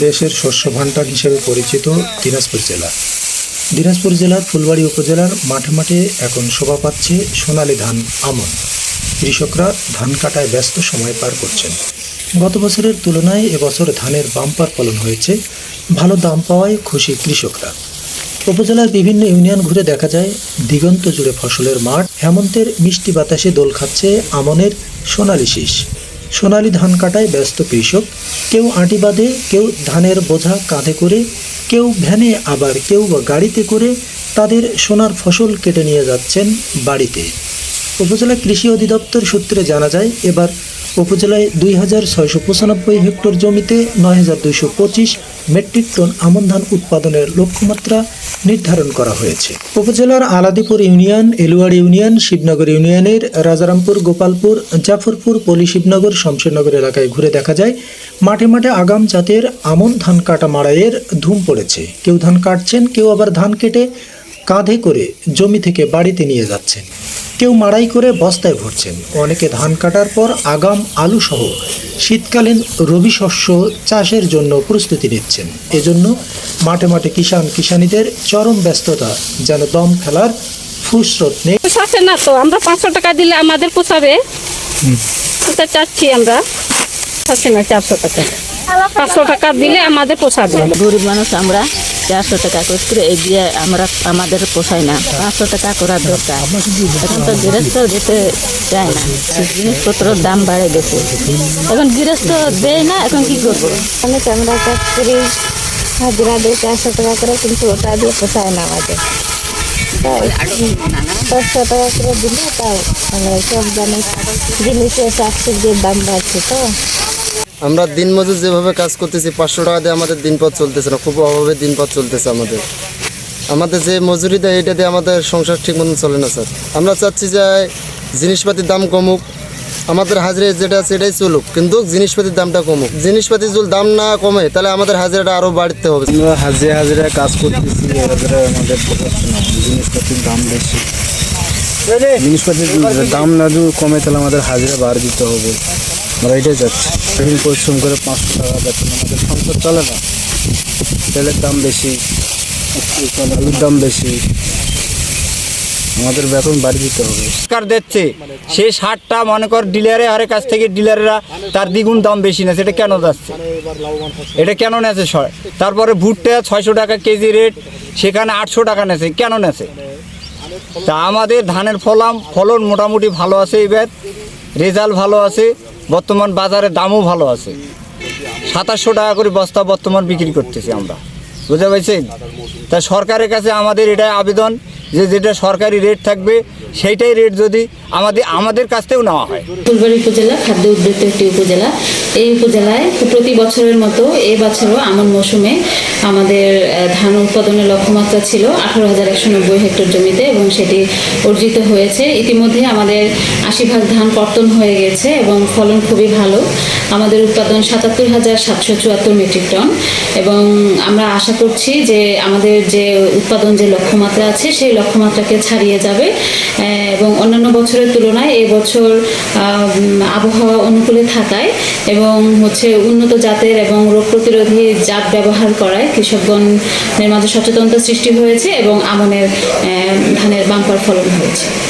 দেশের শস্য ভাণ্ডার হিসেবে পরিচিত দিনাজপুর জেলা। দিনাজপুর জেলার ফুলবাড়ি উপজেলার মাঠে মাঠে এখন শোভা পাচ্ছে সোনালী ধান, আমন। কৃষকরা ধান কাটায় ব্যস্ত সময় পার করছেন। গত বছরের তুলনায় এবছর ধানের বাম্পার ফলন হয়েছে, ভালো দাম পাওয়ায় খুশি কৃষকরা। উপজেলার বিভিন্ন ইউনিয়ন ঘুরে দেখা যায়, দিগন্ত জুড়ে ফসলের মাঠ, হেমন্তের মিষ্টি বাতাসে দোল খাচ্ছে আমনের সোনালি শীষ। সোনালি ধান কাটায় ব্যস্ত কৃষক। কেউ আঁটি বাঁধে, কেউ ধানের বোঝা কাঁধে করে, কেউ ভ্যানে আবার কেউ বা গাড়িতে করে তাদের সোনার ফসল কেটে নিয়ে যাচ্ছেন বাড়িতে। উপজেলা কৃষি অধিদপ্তর সূত্রে জানা যায়, এবার উপজেলায় দুই হাজার ছয়শো পঁচানব্বই হেক্টর জমিতে নয় হাজার দুইশো পঁচিশ মেট্রিক টন আমন ধান উৎপাদনের লক্ষ্যমাত্রা নির্ধারণ করা হয়েছে। উপজেলার আলাদিপুর ইউনিয়ন এলুয়াড় ইউনিয়ন, শিবনগর ইউনিয়নের রাজারামপুর, গোপালপুর, জাফরপুর পলি শিবনগর, শমশেরনগর এলাকায় ঘুরে দেখা যায়, মাঠে মাঠে আগাম জাতের আমন ধান কাটা মাড়াইয়ের ধুম পড়েছে। কেউ ধান কাটছেন, কেউ আবার ধান কেটে কাঁধে করে জমি থেকে বাড়িতে নিয়ে যাচ্ছেন। কেউ মাড়াই করে বস্তায় ভরছেন। অনেকে ধান কাটার পর আগাম আলু সহ শীতকালীন রবি শস্য চাষের জন্য প্রস্তুতি নিচ্ছেন। এজন্য মাঠে মাঠে কিষান কিষানীদের চরম ব্যস্ততা যেন দম ফেলার ফুসরত নেই। পোষাচ্ছে না তো? আমরা পাঁচশো টাকা দিলে আমাদের পোষাবে। এটা চাচ্ছি আমরা। না চারশো টাকা। পাঁচশো টাকা দিলে আমাদের পোষাবে। গরিব মানুষ আমরা। চারশো টাকা করে এই দিয়ে আমরা আমাদের পোষায় না। পাঁচশো টাকা করার দরকার। এখন তো গৃহস্থ দিতে চায় না। জিনিসপত্রের দাম বাড়ে গেছে। এখন গৃহস্থ দেয় না, এখন কি করব? অনেক আমরা কাজ করি হাজিরা দিই চারশো টাকা করে কিন্তু ওটা দিয়ে পোষায় না আমাদের। তাই পাঁচশো টাকা করে দিলে তাও আমরা সব জানি জিনিসের শাক সবজির দাম বাড়ছে তো আমরা দিন দিনমজুর যেভাবে কাজ করতেছি পাঁচশো টাকা দিয়ে আমাদের দিনপথ চলতেছে না। খুব অভাবে দিনপথ চলতেছে আমাদের। আমাদের যে মজুরি দেয় এটা দিয়ে আমাদের সংসার ঠিক মতন চলে না স্যার। আমরা চাচ্ছি যে জিনিসপাতির দাম কমুক। আমাদের হাজিরা যেটা আছে এটাই চলুক। কিন্তু জিনিসপাতির দামটা কমুক। জিনিসপাতির যদি দাম না কমে তাহলে আমাদের হাজিরাটা আরও বাড়তে হবে আমরা হাজিরা হাজিরা কাজ করতেছি আমাদের জিনিসপাতির দাম বেশি। জিনিসপাতির দাম না যদি কমে তাহলে আমাদের হাজিরা বাড় দিতে হবে। আমরা চাচ্ছি সেদিন পরিশ্রম করে পাঁচশো টাকা বেতন আমাদের সংসার চলে না। তেলের দাম বেশি, আলুর দাম বেশি। আমাদের বেতন বাড়ি দিতে হবে। সরকার দিচ্ছে। সেই সারটা মনে কর ডিলারে, আরে কাছ থেকে ডিলাররা তার দ্বিগুণ দাম বেশি নেছে। এটা কেন যাচ্ছে? এটা কেন নেছে তারপরে ভুট্টা ছয়শো টাকা কেজি রেট, সেখানে আটশো টাকা নেছে। কেন নেছে? তা আমাদের ধানের ফলাম, ফলন মোটামুটি ভালো আছে এবার রেজাল্ট ভালো আছে, বর্তমান বাজারে দামও ভালো আছে। সাতাশশো টাকা করে বস্তা বর্তমান বিক্রি করতেছি আমরা। বুঝতে পারছেন? তা সরকারের কাছে আমাদের এটা আবেদন যে যেটা সরকারি রেট থাকবে সেইটাই রেট যদি আমাদের আমাদের কাছ থেকেও নেওয়া হয়। ফুলবাড়ি উপজেলা, খাদ্য উদ্বৃত্ত একটি উপজেলা। এই উপজেলায় প্রতি বছরের মতো এই বছরও আমন মৌসুমে আমাদের ধান উৎপাদনের লক্ষ্যমাত্রা ছিল আঠারো হাজার একশো নব্বই হেক্টর জমিতে এবং সেটি অর্জিত হয়েছে। ইতিমধ্যে আমাদের আশি ভাগ ধান কর্তন হয়ে গেছে এবং ফলন খুবই ভালো। আমাদের উৎপাদন সাতাত্তর হাজার সাতশো চুয়াত্তর মেট্রিক টন এবং আমরা আশা করছি যে আমাদের যে উৎপাদন যে লক্ষ্যমাত্রা আছে সেই লক্ষ্যমাত্রাকে ছাড়িয়ে যাবে। এবং অন্যান্য বছরের তুলনায় এবছর বছর আবহাওয়া অনুকূলে থাকায় এবং হচ্ছে উন্নত জাতের এবং রোগ প্রতিরোধী জাত ব্যবহার করায় কৃষকগণের মাঝে সচেতনতা সৃষ্টি হয়েছে এবং আমনের ধানের বাম্পার ফলন হয়েছে।